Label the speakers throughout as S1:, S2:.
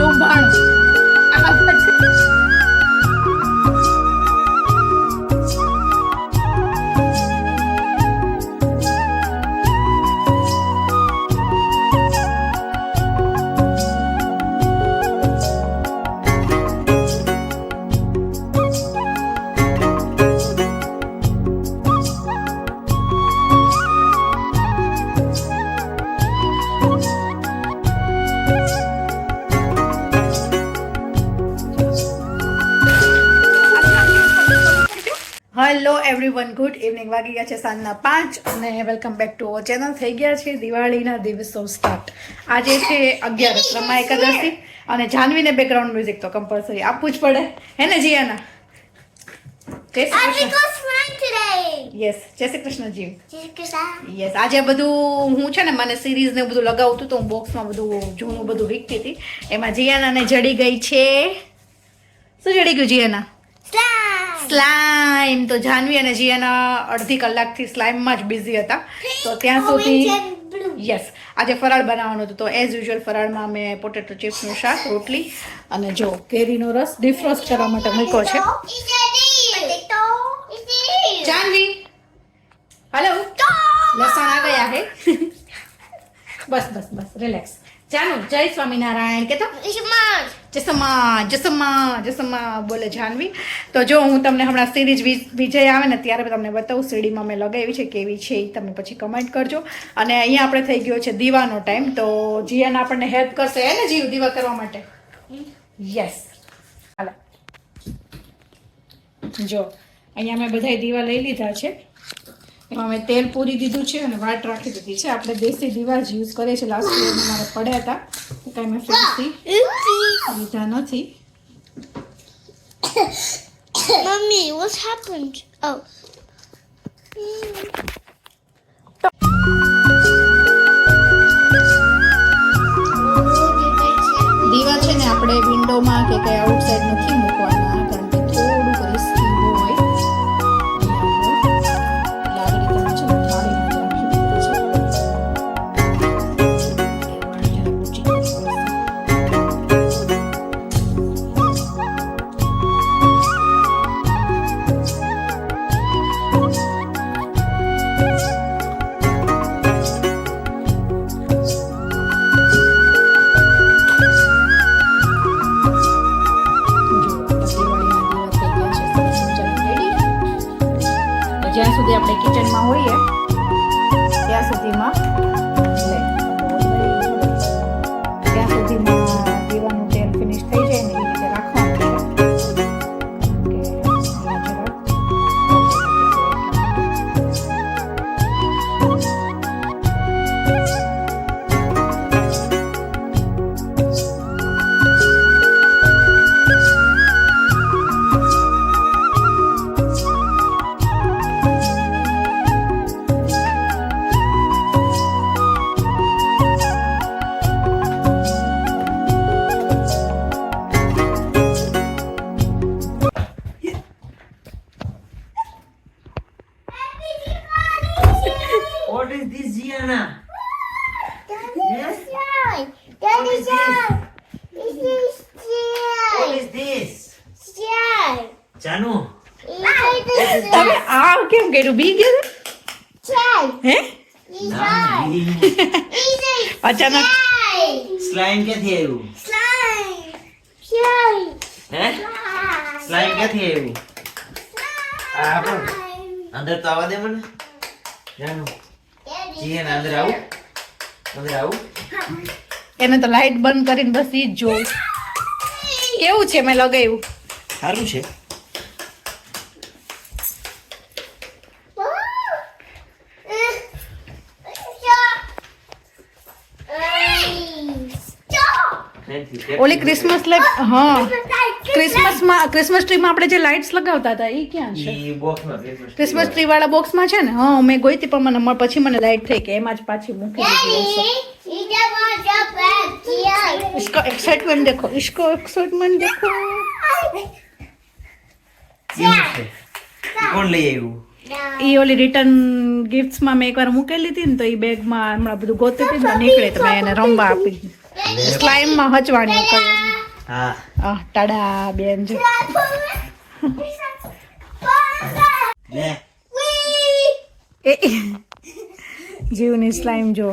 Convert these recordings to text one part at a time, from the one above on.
S1: ડોંભાણું વાગી ગયા છે સાંજના પાંચ અને welcome back to our channel. થઈ ગયા છે દિવાળીના દિવસો સ્ટાર્ટ આજે છે અગિયારસ રમા એકાદશી અને જાનવીને બેકગ્રાઉન્ડ મ્યુઝિક તો કમ્પલસરી આપવું જ પડે. હે ને જીયાના? જય શ્રી કૃષ્ણ. યસ જય શ્રી કૃષ્ણ જી. યસ આજે બધું હું છે ને મને સિરીઝ ને બધું લગાવતું તો હું બોક્સમાં બધું જૂનું બધું વીકતી હતી. એમાં જીયાનાને જડી ગઈ છે. શું જડી ગયું જીયાના! સ્લાઇમ. તો જાનવી અને જીયાના અડધી કલાકથી સ્લાઇમમાં જ બિઝી હતા. તો ત્યાં સુધી યસ આજે ફરાળ બનાવવાનું હતું. તો એઝ યુઝ્યુઅલ ફરાળમાં મેં પોટેટો ચિપ્સનું શાક રોટલી અને જો કેરીનો રસ ડિફ્રોસ્ટ કરવા માટે મૂક્યો છે. જાનવી! હલો લસણ આ ગયા હે. બસ બસ બસ રિલેક્સ જાનુ જય સ્વામિનારાયણ. કે તો જસમા જસમા જસમા બોલે જાનવી. તો જો હું તમને હમણાં સિરીઝ વિજય આવે ને ત્યારે તમને બતાવું સીડીમાં મેં લગાવી છે કેવી છે એ તમે પછી કમેન્ટ કરજો. અને અહીંયા આપણે થઈ ગયો છે દીવાનો ટાઈમ તો જીયાન આપણને હેલ્પ કરશે હે ને જીવ દીવા કરવા માટે? યસ હાલો. જો અહીંયા મેં બધા દીવા લઈ લીધા છે. એમાં મેં તેલ પૂરી દીધું છે અને વાટ રાખી દીધી છે. આપણે દેશી દીવા જ યુઝ કરીએ છીએ. લાસ્ટ યરમાં મારે પડ્યા હતા. તો કાંઈ મેં ફેન્સી લીધા નથી.
S2: મમ્મી વોટ હેપન્ડ ઓ
S1: દીવા છે ને આપણે વિન્ડોમાં કે કઈ આઉટસાઇડ નથી મૂકવાના. હે?
S3: સ્લાઇમ ક્યાંથી આવ્યું આ પણ. અંદર તો આવવા દે મને. જાનુ
S2: Daddy.
S3: જીયાના અંદર આવું. અંદર આવું.
S1: એને તો લાઈટ બંધ કરીને બસ ઈ જ જોઉં. કેવું છે મેં લગાવ્યું?
S3: સારું છે.
S1: ઓલી ક્રિસમસ લાઈટ હા ક્રિસમસમાં ક્રિસમસ ટ્રીમાં આપણે જે લાઇટ્સ લગાવતા હતા એ ક્યાં છે
S3: ઈ બોક્સમાં Christmas tree
S1: ક્રિસમસ ટ્રી વાળા બોક્સમાં છે ને હા મેં ગઈ હતી પણ મને મ- પછી મને લાઈટ થઈ કે એમાં જ પાછી મૂકી દીધી હશે इसका एक्साइटमेंट देखो इसको एक्साइटमेंट देखो
S3: ઈ શું છે? ઈ કોણ લઈ આવ્યું
S1: એ ઓલી રિટર્ન ગિફ્ટ્સમાં મેં એકવાર મૂકેલી હતી ને તો એ બેગમાં હમણાં બધું ગોતી હતી ને નીકળે તો મેં એને રમવા આપી સ્લાઇમમાં હચવાણી કરી.
S3: હા.
S1: આ ટાડા બેન જો.
S3: લે
S1: એ જીવની સ્લાઇમ જો.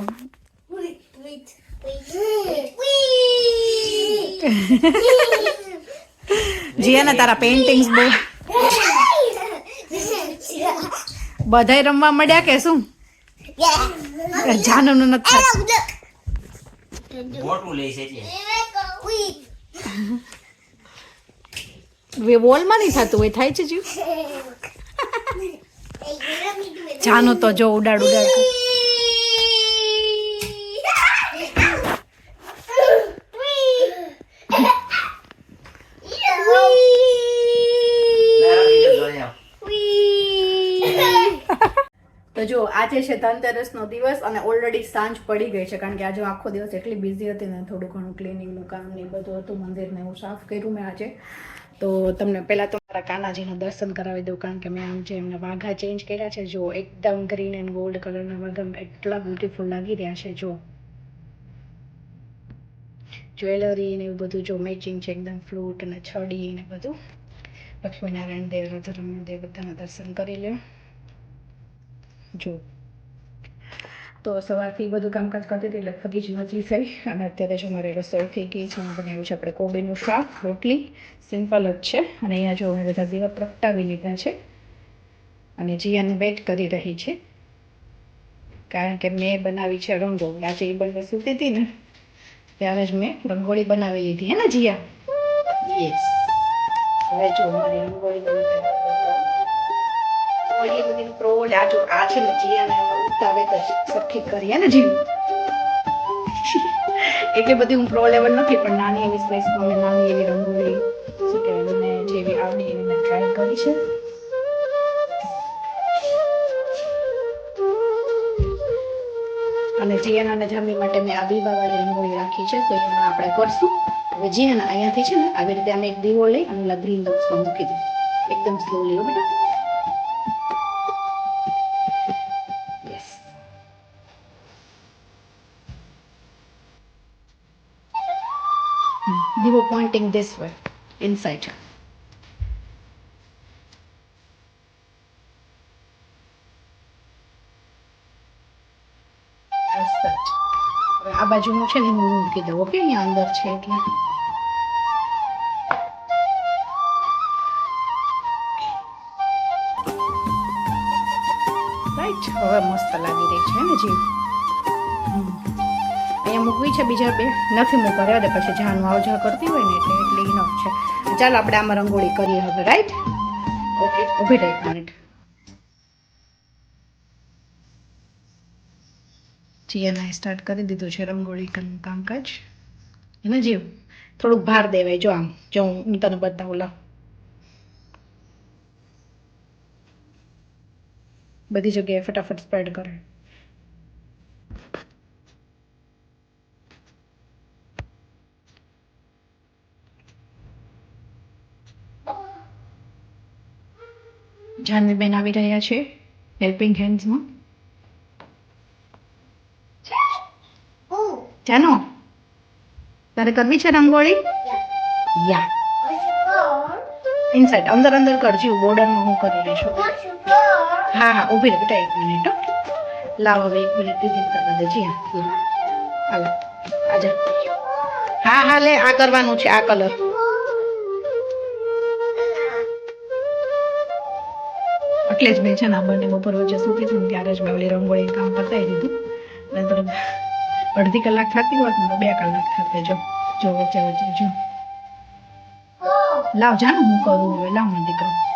S1: જીયાના તારા પેઇન્ટિંગ્સ બહુ. બધાય રમવા મળ્યા કે શું? જાનનું નથી.
S3: મોટું લે છે
S1: વે વોલમાં નહીં થતું હોય થાય છે જીવ. જાનું તો જો ઉડાડ ઉડાડ કરે.
S3: લે રમી લે જોઈ આવ.
S1: તો જો આજે છે ધનતેરસનો દિવસ અને ઓલરેડી સાંજ પડી ગઈ છે. કારણ કે આજે આખો દિવસ એટલી બિઝી હતી ને થોડું ઘણું ક્લિનિંગનું કામ ને બધું હતું. મંદિરને હું સાફ કર્યું મેં આજે. તો તમને પહેલાં તો મારા કાનાજીના દર્શન કરાવી દઉં, કારણ કે મેં આમ જે એમના વાઘા ચેન્જ કર્યા છે, જો એકદમ ગ્રીન એન્ડ ગોલ્ડ કલરના વાઘા એટલા બ્યુટીફુલ લાગી રહ્યા છે, જો. જ્વેલરી ને એવું બધું જો મેચિંગ છે, એકદમ ફ્લૂટ અને છડી ને બધું. લક્ષ્મીનારાયણ દેવ રઘુરામ દેવ બધાના દર્શન કરી લે જો. તો સવારથી બધું કામકાજ કરતી હતી એટલે થકી જ નથી થઈ. અને અત્યારે જો મારી રસોઈ થઈ ગઈ છે. હું બનાવ્યું છે આપણે કોબીનું શાક રોટલી. સિમ્પલ જ છે. અને અહીંયા જો મેં બધા દીવા પ્રગટાવી લીધા છે. અને જીયાને વેટ કરી રહી છે. કારણ કે મેં બનાવી છે રંગોળી. આજે એ બંને સૂતી હતી ને ત્યારે જ મેં રંગોળી બનાવી લીધી. હે ને જીયા? યસ હવે જો મારી રંગોળી બધી પ્રો આ જો આ છે ને જીયાને ઉતાવે તો સરખી કરીએ ને જીવ એટલી બધી હું પ્રો લેવલ નથી, પણ નાની એવી સ્પેસ મેં નાની એવી રંગોળી, શું કહેવાય, મને જેવી આવડી એવી મેં ટ્રાય કરી છે. અને જીયાના જમી માટે મેં આ દીવાવાળી રંગોળી રાખી છે, તો એમાં આપણે કરશું. હવે જીયાના અહીંયાથી છે ને, આવી રીતે અમે એક દીવો લઈ અને ગ્રીન બોક્સમાં મૂકી દઉં એકદમ સ્લોલી બેટા. Pointing this way, inside. આ બાજુનું છે ને હું મૂકી દઉં ઓકે? અહીંયા અંદર છે એટલે. રાઈટ હવે મસ્ત લાગી રહી છે ને જીવ અહીંયા મૂકવી છે, બીજા બે નથી મૂકવા દે પછી જાનું આવજા કરતી હોય ને એટલે એટલે ઇનફ છે. ચાલો આપણે આમાં રંગોળી કરીએ હવે રાઈટ ઓકે ઊભી રહી મિનિટ જીએનઆઈ સ્ટાર્ટ કરી દીધું છે રંગોળી કામકાજ. એના જીવ. થોડુંક ભાર દેવાય, જો આમ. જો હું તને બતાવું, લાવ. બધી જગ્યાએ ફટાફટ સ્પ્રેડ કરે. જાનવીબેન આવી રહ્યા છે. હેલ્પિંગ હેન્ડ્સમાં જાનો. તારે કરવી છે રંગોળી? યા. ઇનસાઇડ અંદર અંદર કરજો બોર્ડરમાં હું કરી લઈશું. હા હા, ઊભી રહે, બેટા, એક મિનિટ. લાવ હવે એક મિનિટ દીદી કરવા દેજી હાલો. આજા હા હા, લે, આ કરવાનું છે, આ કલર એટલે જ મેં છે ને બંને બપોર વચ્ચે સૂતી હતી ત્યારે જ મેં ઓલી રંગોળી કામ પતાવી દીધું. તો અડધી કલાક થતી હોત ને બે કલાક થતી જો જો વચ્ચે વચ્ચે જો. લાવ, જાને હું કરું હવે? લાવ મને દીકરો.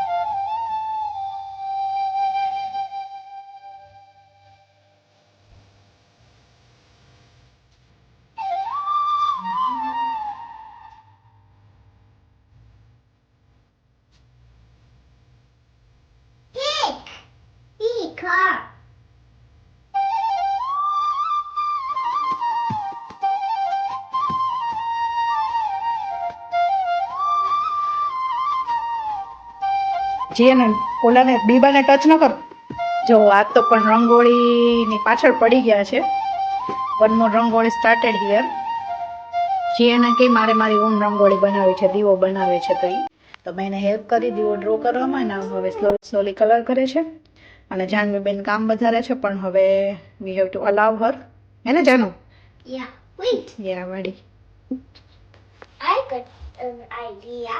S1: જે ને ઓલાને બીબાને ટચ ન કર. જો આ તો પણ રંગોળીની પાછળ પડી ગયા છે. One more rangoli started here જીએને કે મારે મારી ઓન રંગોળી બનાવી છે દીવો બનાવે છે તો એ તો મેં એને હેલ્પ કરી દીવો ડ્રો કરવામાં અને હવે સ્લો સ્લોલી કલર કરે છે. અને જાનવીબેન કામ વધારે છે પણ હવે we have to allow her હે ને જાનુ?
S2: યા Wait.
S1: યા વાડી
S2: આઈ an idea.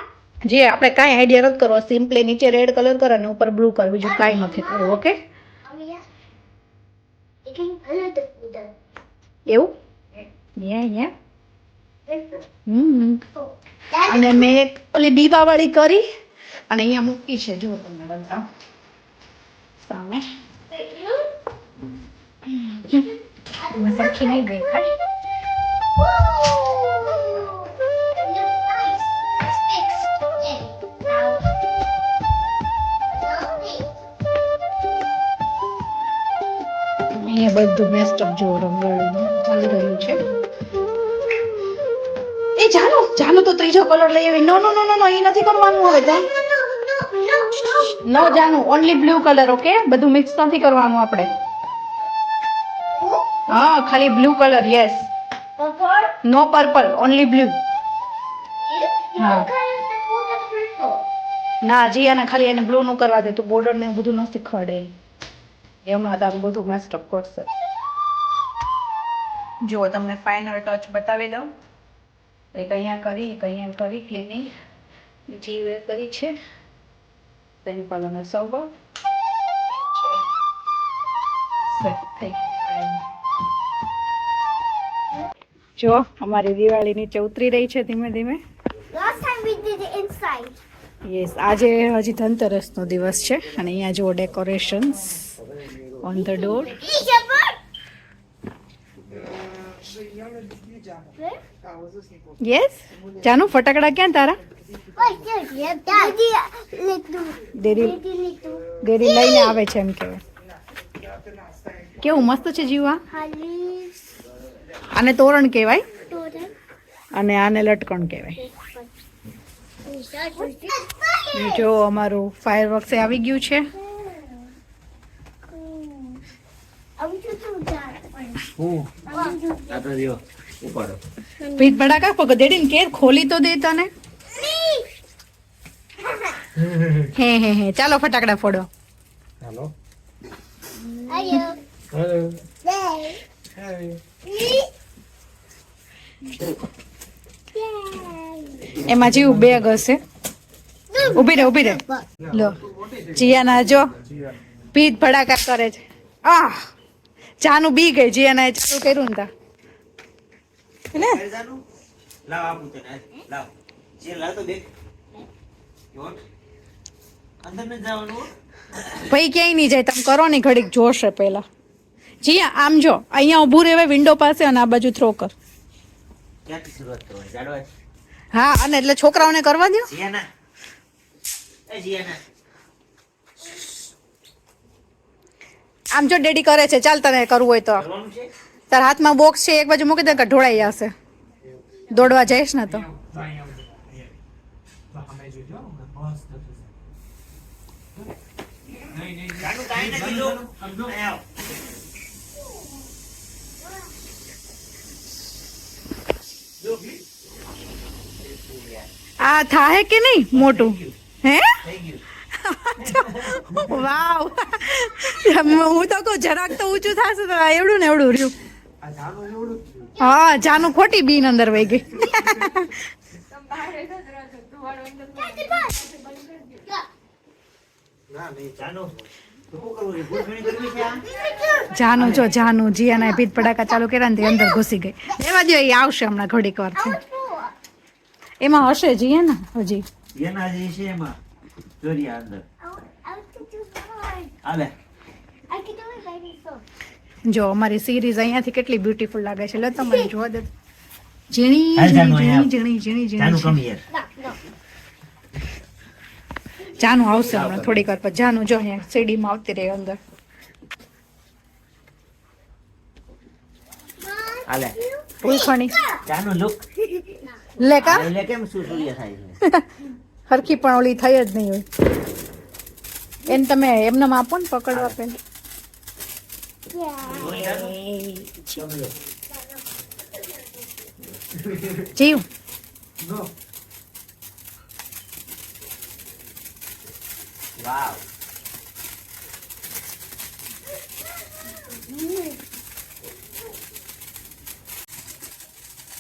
S1: જે આપણે કાંઈ આઈડિયા નથી કરવો સિમ્પલી નીચે રેડ કલર કરો અને ઉપર બ્લુ કરો, બીજું કાંઈ નથી કરવું ઓકે. એવું? યા યા હમ. અને મેં એક ઓલી દીપાવાળી કરી અને અહીંયા મૂકી છે જો તમને બતાવું. સામે. સરખી નહીં દેખાય. અહીંયા બધું મેસ્ટઅપ જો રંગોળી ચાલી રહ્યું છે. એ જાનો જાનો તો ત્રીજો કલર લઈ આવી. નો નો નો નો એ નથી કરવાનું હવે જાન નો જાનો ઓનલી બ્લુ કલર ઓકે બધું મિક્સ નથી કરવાનું આપણે. હા, ખાલી blue colour yes no purple only blue ના જીયાને ખાલી એને બ્લુ નું કરવા દે, તો બોર્ડર ને બધું ન શીખવાડે. એમાં તારું બધું મેસ્ટઅપ કરશે. જો તમને ફાઇનલ ટચ બતાવી દઉં. એક અહીંયા કરી એક અહીંયા કરી ક્લિનિંગ જીવે કરી છે તેની પર અને સૌ જો અમારી દિવાળી નીચે ઉતરી રહી છે ધીમે ધીમે. યસ આજે હજી ધનતેરસનો દિવસ છે અને અહીંયા જુઓ decorations on the door. Yes Janu ફટાકડા ક્યાં તારા
S2: little,
S1: દેરી લઈને આવે છે એમ કહેવાય કેવું મસ્ત છે જીવા આને તોરણ કહેવાય અને આને લટકણ કહેવાય જો અમારું ફાયર વર્ક્સ આવી ગયું છે પીઠ ભડાકા પગ દેડીને કેર ખોલી તો દે તને? હે હે હે ચાલો ફટાકડા ફોડો.
S2: ચાલો
S3: હેલો.
S1: એમાં જેવું બેગ હશે. ઊભી રહે ઊભી રહે. લો. જીયાના જો. પીઠ ભડાકા કરે છે. આહ! ચાનું બી ગઈ જીયાના એ ચાલુ કર્યું ને તા. ને?
S3: લાવ આપું તને લાવ. જે લાવ તો દેખ. યોટ અંદર ન જવાનું હો.
S1: ભાઈ ક્યાંય નહીં જાય તમે કરો ને ઘડીક જોશે પહેલા. જી આમ જો અહીંયા ઊભું રહેવાય વિન્ડો પાસે અને આ બાજુ થ્રો કર. હા અને એટલે છોકરાઓને કરવા દો
S3: જીયાના. એ જીયાના.
S1: આમ જો ડેડી કરે છે, ચાલ તને કરવું હોય તો. તાર હાથમાં બોક્સ છે, એક બાજુ મૂકી દે કે ઢોળાઈ જશે. દોડવા જઈશ ને તો. આ થાય કે નહીં મોટું? હે? વાવ. હું તો કહું, જરાક તો ઊંચું થશે તો એવડું ને એવડું રહ્યું. હા, જાનું ખોટી બીન અંદર વહી ગઈ.
S3: જાનું,
S1: જો જાનું, જીયાના ભીત પડાકા ચાલુ કર્યા ને અંદર ઘૂસી ગઈ. એવા દો એ આવશે હમણાં ઘડીક વાર એમાં હશે જીયા ને હજી.
S3: એના જે છે એમાં અંદર. હાલે.
S1: જો અમારી સિરીઝ અહીંયાથી કેટલી બ્યુટીફુલ લાગે છે. લે તમે જોવા દે. ઝીણી
S3: જાનું
S1: ઝીણી ઝીણી ઝીણી ઝીણી. જાનું આવશે હમણાં થોડીક વાર પછી. જાનું જો અહીંયા સીડીમાં આવતી રહે અંદર.
S3: હાલે.
S1: ઉલખણી
S3: જાનું લુક
S1: લે કા?
S3: કેમ શું થાય
S1: હરખી પણ ઓલી થઈ જ નહીં હોય. એને તમે એમને આપો ને પકડવા પેલા.
S2: Yeah.
S1: જીવ.
S3: વાવ.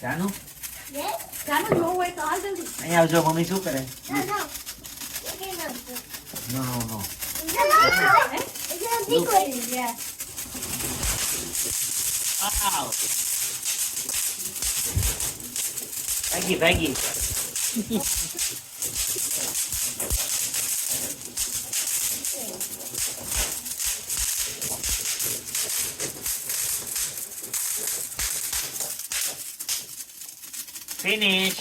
S3: જાનુ? અહીંયા આવજો મમ્મી શું કરે. નો નો. નો
S2: No, no, no. It's a big one.
S1: Yeah.
S3: વાવ ભાગી ભાગી ફિનિશ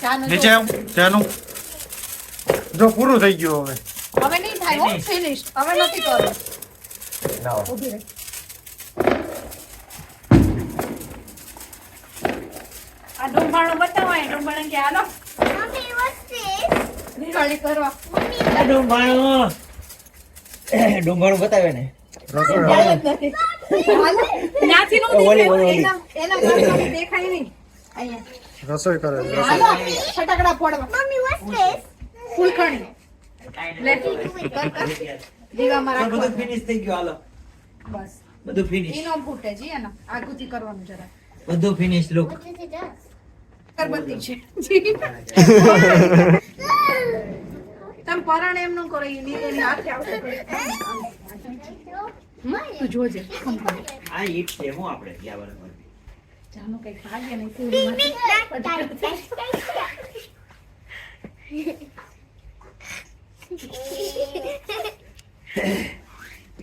S1: જાનું
S4: નીચે
S1: જો.
S4: આવ ચાનું જો પૂરું થઈ ગયું હવે.
S1: હવે નહીં થાય હો ફિનિશ હવે નથી કરવું. ઊભી રહે. આ ડુંબાણું બતાવાય ડુંબાણું કે હાલો?
S2: Mummy this?
S1: દિવાળી કરવા.
S2: Mommy,
S3: ડુંબાણું ડુંબાણું બતાવે ને.
S4: રસોઈ કરે છે,
S1: ફટાકડા ફોડવા.
S2: Mummy this?
S1: ફૂલખણી દીવા દીવામાં
S3: બધું ફિનિશ થઈ ગયું હાલો.
S1: બસ.
S3: બધું ફિનિશ
S1: ઇનો ફૂટે જી એના. આગુથી કરવાનું જરા
S3: બધું ફિનિશ લુક?
S1: અગરબત્તી છે. જી તમે પરણ એમ નું કરો ઈ ની- એની હાથે આવશે હમ? તું જોજે.
S3: આ ઈટ છે હું આપણે ગયા બરાબર.
S1: જાનો કંઈક ભાગે નહીં
S2: Ding,
S1: સીડીમાંથી.
S2: ding, dash, dash, dash, dash,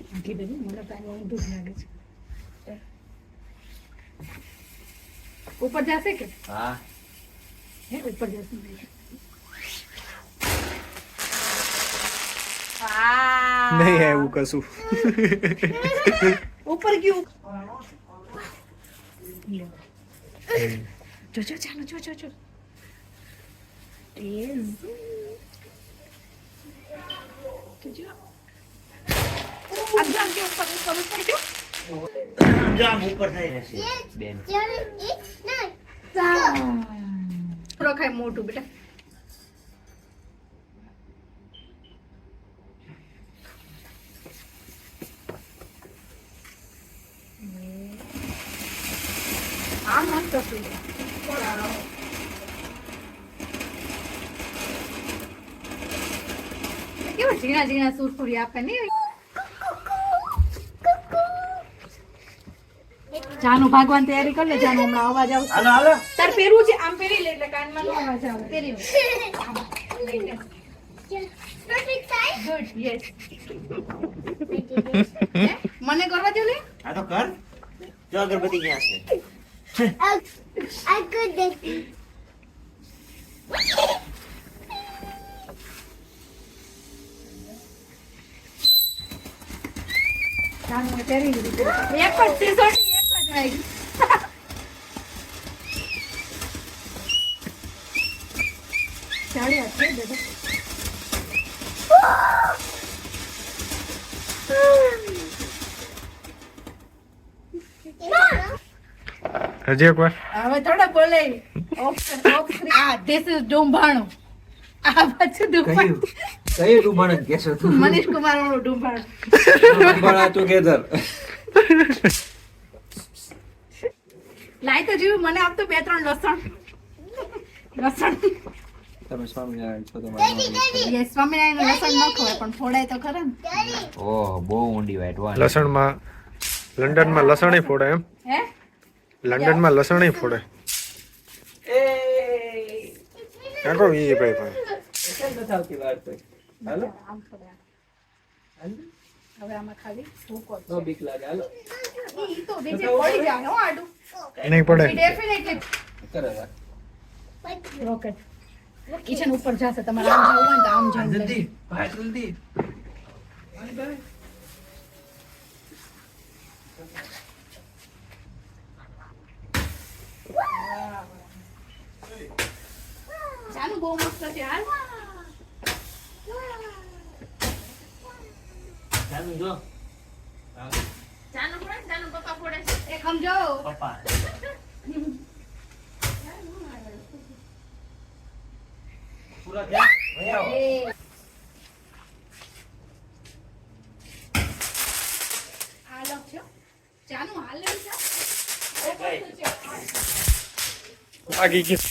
S1: આખી બધી મને તો અહીંયા ઊંધું જ લાગે છે ઉપર જશે કે
S3: હા
S1: હે ઉપર જશે વાહ.
S4: નહીં એવું કશું
S1: ઉપર ગયું લ્યો. જો જો ચાલો જો જો જો એ જો આમ જો, ઉપર,
S3: થઈ રહેશે બેન.
S1: પૂરો ખાય મોટું બેટા આ મસ્ત હતું કેવા ઝીણા ઝીણા સુરસુરી આપે ને જાનું ભાગવાન તૈયારી કરી લે જાનું હમણાં અવાજ આવશે.
S3: હાલો હાલો.
S1: તાર પહેરવું છે? આમ પહેરી લે એટલે કાનમાં નો અવાજ આવે. પહેરી લે.
S2: Perfect size.
S1: ગુડ યસ મને કરવા દે લે.
S3: આ તો કર. જો અગરબત્તી ક્યાં છે.
S1: જાનું પહેરી લીધું. એક જ
S4: હજી એક વાર
S1: હવે થોડા બોલે. આ ધીસ ઇઝ ડુંભાણું. આ પાછું ડુંભાણું.
S3: કયું ડુંબાણું કેશો તું
S1: મનીષ કુમાર વાળું ડુંભાણું
S3: ડુંબાણા ટુગેધર
S1: જીવ મને આપતો બે ત્રણ લસણ. લસણ.
S3: તમે સ્વામિનારાયણ છો
S2: તમારે
S1: યસ સ્વામિનારાયણ લસણ ન ખવાય પણ ફોડાય તો ખરા ને.
S3: ઓહ બહુ ઊંડી વાઈટ વાહ.
S4: લસણમાં લંડનમાં લસણ ફોડે એમ.
S1: હે?
S4: લંડનમાં લસણ ફોડે. એ. કાકો ઈ ભાઈ ભાઈ
S1: આમ ફોડાય. હવે આમાં ખાલી ભૂકો છે.
S3: બીક લાગે. હાલો.
S1: ઈ તો નીચે પડી જાય હો આડું.
S4: નહીં પડે.
S1: ડેફિનેટલી રોકેટ ઈ ઉપર જશે તમારે આમ જવું હોય તો આમ જઈને
S3: જલ્દી ભાઈ જલ્દી.
S1: જાનું બહુ મસ્ત છે હાલ.
S3: ચાલુ જો.
S1: જાનું ફોડે જાનું પપ્પા છે. એક સમજો
S3: પપ્પા. પૂરા થયા?
S4: લાગી ગયા.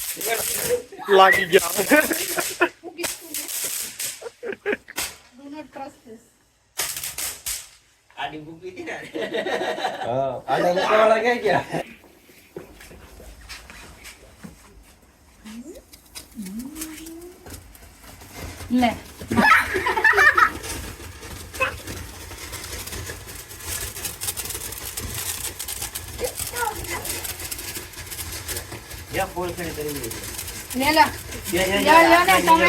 S4: લાગી ગયા
S1: હું કીધું ડુ નોટ ટ્રસ્ટ ધીસ
S3: આડી મૂકી હતી ને
S5: હા આડા મૂકવાવાળા ક્યાં ગયા
S1: લે
S3: જ્યાં ફોલ ખણી કરી દીધી.
S1: લે લે
S3: જ્યાં-
S1: લ્યો, લ્યો ને
S3: જ્યાં-
S1: તમે.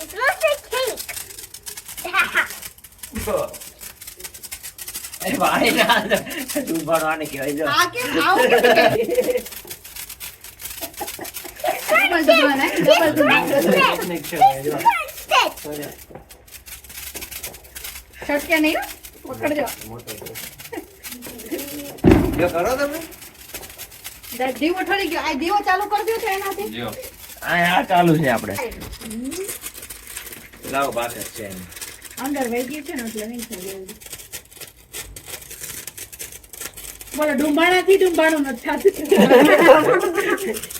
S2: It looks like cake.
S3: અરે ભાઈ ના ડૂબાડો આને કહેવાય જો.
S1: આ કેમ આવું ડબલ ડબલ ડબલ ડબલ
S3: એકને એક કહેવાય જો.
S1: છટકે નહીં પકડજો.
S3: જો કરો તમે.
S1: દીવો ઠરી ગયો. આ દીવો ચાલુ કરી દો છે એનાથી.
S5: જો.
S3: આ આ ચાલુ છે આપણે. લાવ બાકર છે.
S1: અંદર વહી ગયું છે ને એટલે નહીં બોલો ડુંબાણું નથી થતું.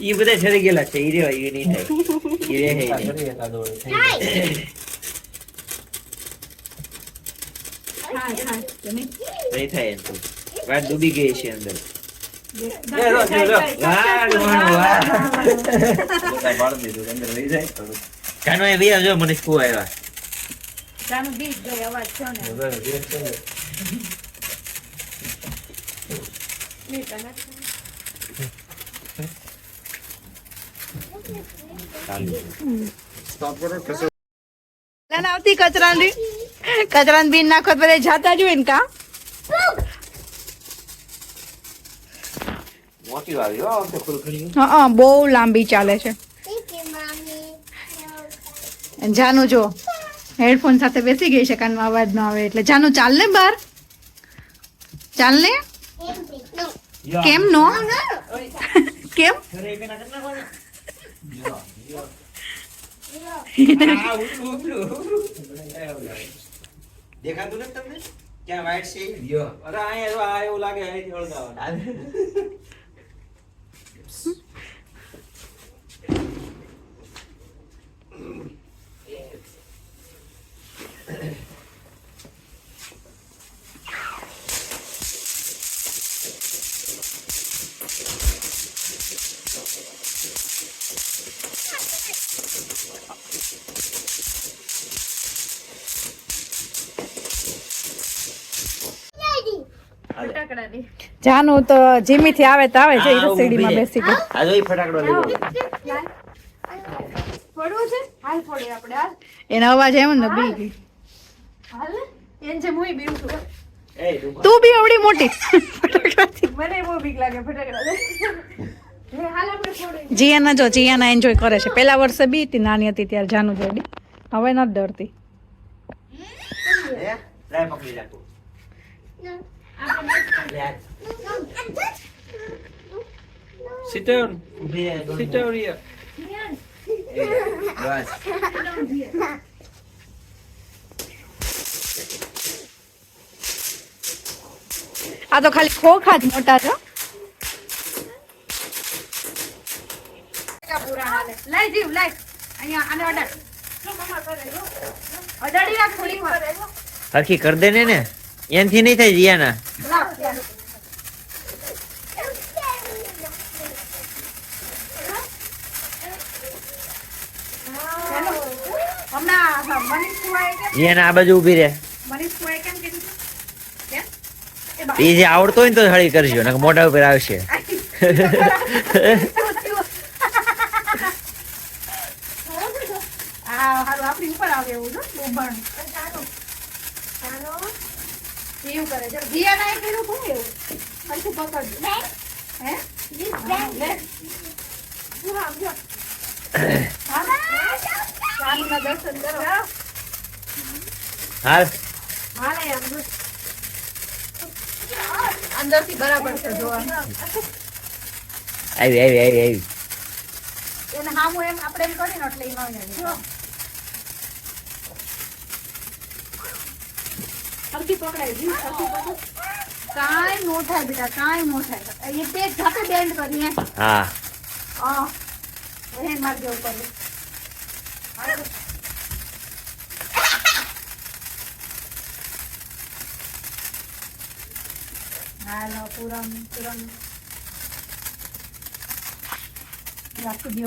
S3: ઈ બધા ઠરી ગયેલા છે ઈ રેવા ઈ નહીં થાય. ઈ રહે નહીં.
S5: કરીએ કાં દોડે.
S1: હા હા તો નહીં.
S3: નહીં થાય એમ તો. વાત ડૂબી ગઈ છે અંદર. કાનો એ બે જો મને શું આવ્યા.
S1: બીજ ગઈ અવાજ
S5: છે ને.
S4: કચરો
S1: આવતી કચરાની. કચરાની બીન નાખો બધા જાતા જ હોય ને કા? બહુ લાંબી ચાલે છે. જાનું જો હેડફોન સાથે બેસી ગઈ છે કાનમાં અવાજ ન આવે એટલે. જાનું ચાલ ને બહાર. ચાલ ને. કેમ નો કેમ?
S3: ને. દેખાતું નથી તમને? ક્યાં વાઈટ છે?
S5: યો. અરે આ એવું લાગે અહીંથી
S1: જાનું તો જીમી થી આવે તો આવે છે ઈ બેસી. ગઈ
S3: આ ફટાકડો લીધો.
S1: ફોડવું છે? હાલ ફોડી આપણે હાલ. એનો અવાજ એમ ને બી. ગઈ હાલ. એન જે મુઈ બીવું છું તું બી એવડી મોટી. ફટાકડાથી
S6: મને બહુ બીક લાગે ફટાકડા
S1: જીયાના જો જીયાના એન્જોય કરે છે પેલા વર્ષે બી હતી નાની હતી ત્યારે જાનું જોડી હવે નથી ડરતી.
S5: Sit down.
S3: ઊભી
S5: Sit down here.
S3: બસ.
S1: આ તો ખાલી ખોખા જ મોટા છે
S6: લઈ જીવ લઈ અહીંયા આને ઓર્ડર અડાડી રાખ થોડી વાર.
S3: હરખી કર દે ને ને એનથી નહીં થાય જીયાના. જીયાના આ બાજુ ઊભી રહે?
S6: એ
S3: જે આવડતો હોય ને તો હળી કરજો નકર મોઢા ઉપર આવશે
S6: આ હારું આપણી ઉપર આવે એવું છે બોબણ એવું કરે છે જીયાના એ કર્યું શું એવું હરખું પકડજો હે હા, લે શું આમ જો હા સ્વામીના દર્શન કરો
S3: હાલ.
S1: બરાબર છે
S3: આવી આવી આવી આવી.
S1: એને હામું એમ આપણે એમ કરીને એટલે ન જાય. હરખી પકડાય જી, હરખી પકડ. કાંઈ નો થાય બેટા કાંઈ નો થાય. એ તે જાતે બેન્ડ કરીએ
S3: હા
S1: હા એ માર જેવું કરવું હાલો પૂરમ પૂરમ રાખી દ્યો